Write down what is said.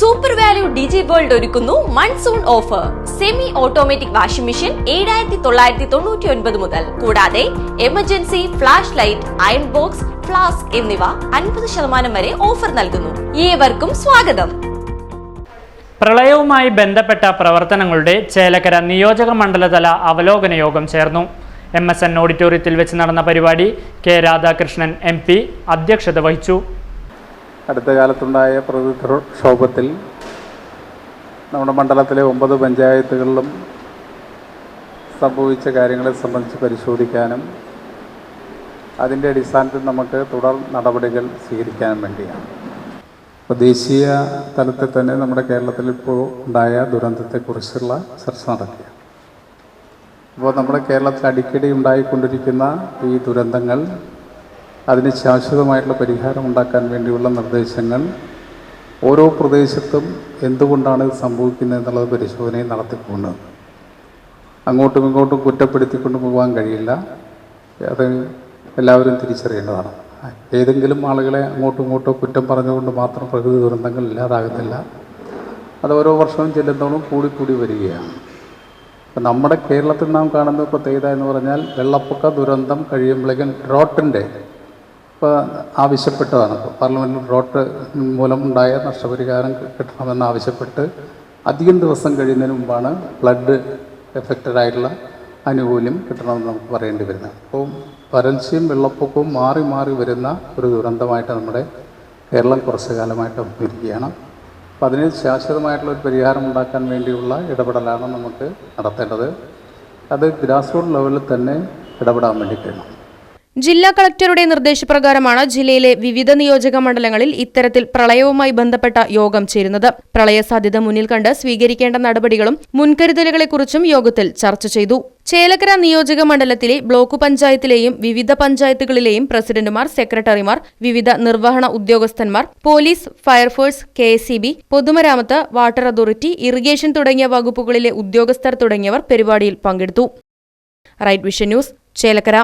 Super value ഡിജി world ഒരുക്കുന്നു monsoon offer semi automatic washing machine ഏഴായിരത്തി തൊള്ളായിരത്തി തൊണ്ണൂറ്റി ഒൻപത് മുതൽ. കൂടാതെ emergency flash light iron box flask എന്നിവ അൻപത് ശതമാനം വരെ ഓഫർ നൽകുന്നു. ഏവർക്കും സ്വാഗതം. പ്രളയവുമായി ബന്ധപ്പെട്ട പ്രവർത്തനങ്ങളുടെ ചേലക്കര നിയോജക മണ്ഡലതല അവലോകന യോഗം ചേർന്നു. എം എസ് എൻ ഓഡിറ്റോറിയത്തിൽ വെച്ച് നടന്ന പരിപാടി കെ രാധാകൃഷ്ണൻ എം പി അധ്യക്ഷത വഹിച്ചു. അടുത്ത കാലത്തുണ്ടായ പ്രകൃതിക്ഷോഭത്തിൽ നമ്മുടെ മണ്ഡലത്തിലെ ഒമ്പത് പഞ്ചായത്തുകളിലും സംഭവിച്ച കാര്യങ്ങളെ സംബന്ധിച്ച് പരിശോധിക്കാനും അതിന്റെ അടിസ്ഥാനത്തിൽ നമുക്ക് തുടർ നടപടികൾ സ്വീകരിക്കാനും വേണ്ടിയാണ്. അപ്പോൾ ദേശീയ തലത്തിൽ തന്നെ നമ്മുടെ കേരളത്തിൽ ഇപ്പോൾ ഉണ്ടായ ദുരന്തത്തെക്കുറിച്ചുള്ള ചർച്ച നടക്കുക അപ്പോൾ നമ്മുടെ കേരളത്തിൽ അടിക്കടി ഉണ്ടായിക്കൊണ്ടിരിക്കുന്ന ഈ ദുരന്തങ്ങൾ അതിന് ശാശ്വതമായിട്ടുള്ള പരിഹാരം ഉണ്ടാക്കാൻ വേണ്ടിയുള്ള നിർദ്ദേശങ്ങൾ ഓരോ പ്രദേശത്തും എന്തുകൊണ്ടാണ് ഇത് സംഭവിക്കുന്നത് എന്നുള്ളത് പരിശോധനയും നടത്തിക്കൊണ്ട് അങ്ങോട്ടും ഇങ്ങോട്ടും കുറ്റപ്പെടുത്തിക്കൊണ്ട് പോകാൻ കഴിയില്ല. അത് എല്ലാവരും തിരിച്ചറിയേണ്ടതാണ്. ഏതെങ്കിലും ആളുകളെ അങ്ങോട്ടും ഇങ്ങോട്ടും കുറ്റം പറഞ്ഞുകൊണ്ട് മാത്രം പ്രകൃതി ദുരന്തങ്ങൾ ഇല്ലാതാകത്തില്ല. അത് ഓരോ വർഷവും ചെല്ലുന്നതോളം കൂടിക്കൂടി വരികയാണ്. ഇപ്പം നമ്മുടെ കേരളത്തിൽ നാം കാണുന്ന പ്രത്യേകത എന്ന് പറഞ്ഞാൽ വെള്ളപ്പൊക്ക ദുരന്തം കഴിയുമ്പോഴേക്കും ഡ്രോട്ടിന്റെ ഇപ്പോൾ ആവശ്യപ്പെട്ടതാണ്. ഇപ്പോൾ പാർലമെന്റിൽ ഡ്രോട്ട് മൂലം ഉണ്ടായ നഷ്ടപരിഹാരം കിട്ടണമെന്ന് ആവശ്യപ്പെട്ട് അധികം ദിവസം കഴിയുന്നതിന് മുമ്പാണ് ഫ്ലഡ് എഫക്റ്റഡ് ആയിട്ടുള്ള ആനുകൂല്യം കിട്ടണമെന്ന് നമുക്ക് പറയേണ്ടി വരുന്നത്. അപ്പോൾ വരൾച്ചയും വെള്ളപ്പൊക്കവും മാറി മാറി വരുന്ന ഒരു ദുരന്തമായിട്ട് നമ്മുടെ കേരളം കുറച്ച് കാലമായിട്ട് അഭിമുഖീകരിക്കുകയാണ് അപ്പം അതിന് ശാശ്വതമായിട്ടുള്ള ഒരു പരിഹാരം ഉണ്ടാക്കാൻ വേണ്ടിയുള്ള ഇടപെടലാണ് നമുക്ക് നടത്തേണ്ടത്. അത് ഗ്രാസ് റൂട്ട് ലെവലിൽ തന്നെ ഇടപെടാൻ വേണ്ടി കഴിയണം ജില്ലാ കളക്ടറുടെ നിർദ്ദേശപ്രകാരമാണ് ജില്ലയിലെ വിവിധ നിയോജക മണ്ഡലങ്ങളിൽ ഇത്തരത്തിൽ പ്രളയവുമായി ബന്ധപ്പെട്ട യോഗം ചേരുന്നത്. പ്രളയ സാധ്യത മുന്നിൽ കണ്ട് സ്വീകരിക്കേണ്ട നടപടികളും മുൻകരുതലുകളെക്കുറിച്ചും യോഗത്തിൽ ചർച്ച ചെയ്തു. ചേലക്കര നിയോജക മണ്ഡലത്തിലെ ബ്ലോക്ക് പഞ്ചായത്തിലെയും വിവിധ പഞ്ചായത്തുകളിലെയും പ്രസിഡന്റുമാർ സെക്രട്ടറിമാർ വിവിധ നിർവഹണ ഉദ്യോഗസ്ഥന്മാർ പോലീസ് ഫയർഫോഴ്സ് കെ പൊതുമരാമത്ത് വാട്ടർ അതോറിറ്റി ഇറിഗേഷൻ തുടങ്ങിയ വകുപ്പുകളിലെ ഉദ്യോഗസ്ഥർ തുടങ്ങിയവർ പരിപാടിയിൽ പങ്കെടുത്തു. Right vision news Chelakkara.